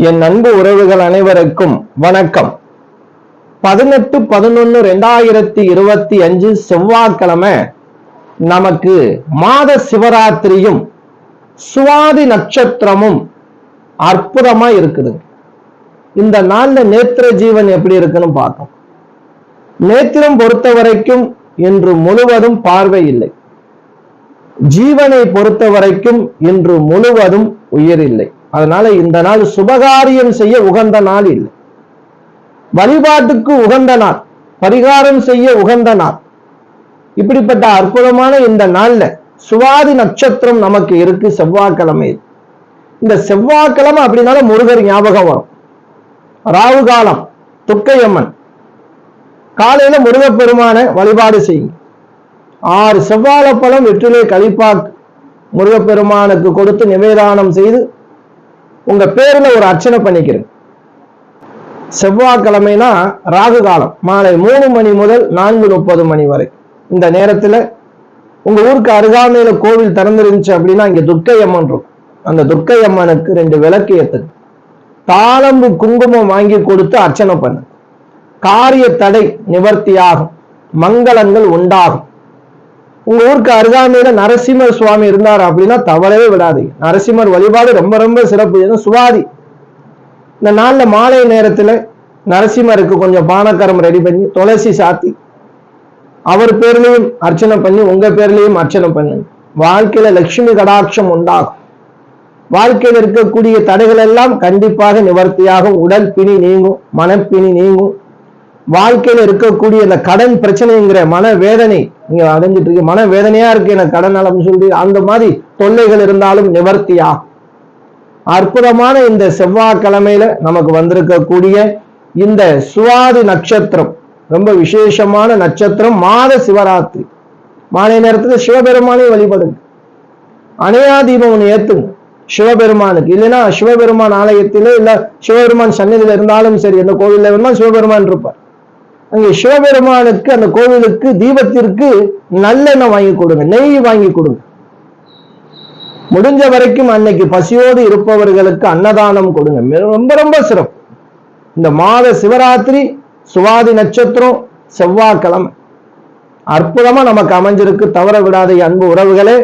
என் அன்பு உறவுகள் அனைவருக்கும் வணக்கம். பதினெட்டு பதினொன்னு ரெண்டாயிரத்தி இருபத்தி அஞ்சு செவ்வாய்க்கிழமை நமக்கு மாத சிவராத்திரியும் சுவாதி நட்சத்திரமும் அற்புதமா இருக்குது. இந்த நாள்ல நேத்திர ஜீவன் எப்படி இருக்குன்னு பார்த்தோம் நேத்திரம் பொறுத்த வரைக்கும் இன்று முழுவதும் பார்வை இல்லை. ஜீவனை பொறுத்த வரைக்கும் இன்று முழுவதும் உயிர் இல்லை. அதனால இந்த நாள் சுபகாரியம் செய்ய உகந்த நாள் இல்லை. வழிபாட்டுக்கு உகந்த நாள் பரிகாரம் செய்ய உகந்த நாள். இப்படிப்பட்ட அற்புதமான இந்த நாள்ல சுவாதி நட்சத்திரம் நமக்கு இருக்கு செவ்வாய்க்கிழமை. இந்த செவ்வாய்க்கிழமை அப்படின்னால முருகர் ஞாபகம் வரும். ராவு காலம் துக்கையம்மன் காலையில முருகப்பெருமான வழிபாடு செய்யுங்க. ஆறு செவ்வாழைப்பழம் வெற்றிலை கழிப்பாக்கு முருகப்பெருமானுக்கு கொடுத்து நிவேதானம் செய்து உங்க பேர்ல ஒரு அர்ச்சனை பண்ணிக்கிறேன். செவ்வாய்க்கிழமைனா ராகு காலம். மாலை மூணு மணி முதல் நான்கு முப்பது மணி வரை. இந்த நேரத்துல உங்க ஊருக்கு அருகாமையில கோவில் திறந்துருந்துச்சு அப்படின்னா இங்க துர்க்கை அம்மன் இருக்கும். அந்த துர்க்கை அம்மனுக்கு ரெண்டு விளக்கு ஏத்துக்கு தாளம்பு குங்குமம் வாங்கி கொடுத்து அர்ச்சனை பண்ணு காரிய தடை நிவர்த்தியாகும். மங்களங்கள் உண்டாகும். உங்க ஊருக்கு அருகாமையில நரசிம்மர் சுவாமி இருந்தார் அப்படின்னா தவறவே விடாதீங்க. நரசிம்மர் வழிபாடு ரொம்ப ரொம்ப சிறப்பு. ஏன்னா சுவாதி. இந்த நாளில் மாலை நேரத்தில் நரசிம்மருக்கு கொஞ்சம் பானக்கரம் ரெடி பண்ணி துளசி சாத்தி அவர் பேர்லையும் அர்ச்சனை பண்ணி உங்க பேர்லையும் அர்ச்சனை பண்ணுங்க. வாழ்க்கையில லட்சுமி கடாட்சம் உண்டாகும். வாழ்க்கையில் இருக்கக்கூடிய தடைகள் எல்லாம் கண்டிப்பாக நிவர்த்தியாகும். உடல் பிணி நீங்கும் மனப்பிணி நீங்கும். வாழ்க்கையில் இருக்கக்கூடிய அந்த கடன் பிரச்சனைங்கிற மன வேதனை நீங்க அடைஞ்சிட்டு இருக்கு. மன வேதனையா இருக்கு எனக்கு கடன் அப்படின்னு சொல்லி அந்த மாதிரி தொல்லைகள் இருந்தாலும் நிவர்த்தியா? அற்புதமான இந்த செவ்வாய்க்கிழமையில நமக்கு வந்திருக்கக்கூடிய இந்த சுவாதி நட்சத்திரம் ரொம்ப விசேஷமான நட்சத்திரம் மாத சிவராத்திரி. மாலை நேரத்துல சிவபெருமானை வழிபடுங்க. அணையா தீபம் ஒன்று ஏத்துங்க. சிவபெருமானுக்கு. இல்லைன்னா சிவபெருமான் ஆலயத்திலே இல்ல சிவபெருமான் சன்னதியில இருந்தாலும் சரி எந்த கோவில்ல இருந்தால் சிவபெருமான் இருப்பார். அங்கே சிவபெருமானுக்கு அந்த கோவிலுக்கு தீபத்திற்கு நல்லெண்ணெய் வாங்கி கொடுங்க. நெய் வாங்கி கொடுங்க. முடிஞ்ச வரைக்கும் அன்னைக்கு பசியோடு இருப்பவர்களுக்கு அன்னதானம் கொடுங்க. ரொம்ப ரொம்ப சிறப்பு. இந்த மாத சிவராத்திரி சுவாதி நட்சத்திரம் செவ்வாய்க்கிழமை. அற்புதமா நமக்கு அமைஞ்சிருக்கு. தவற விடாத அன்பு உறவுகளே.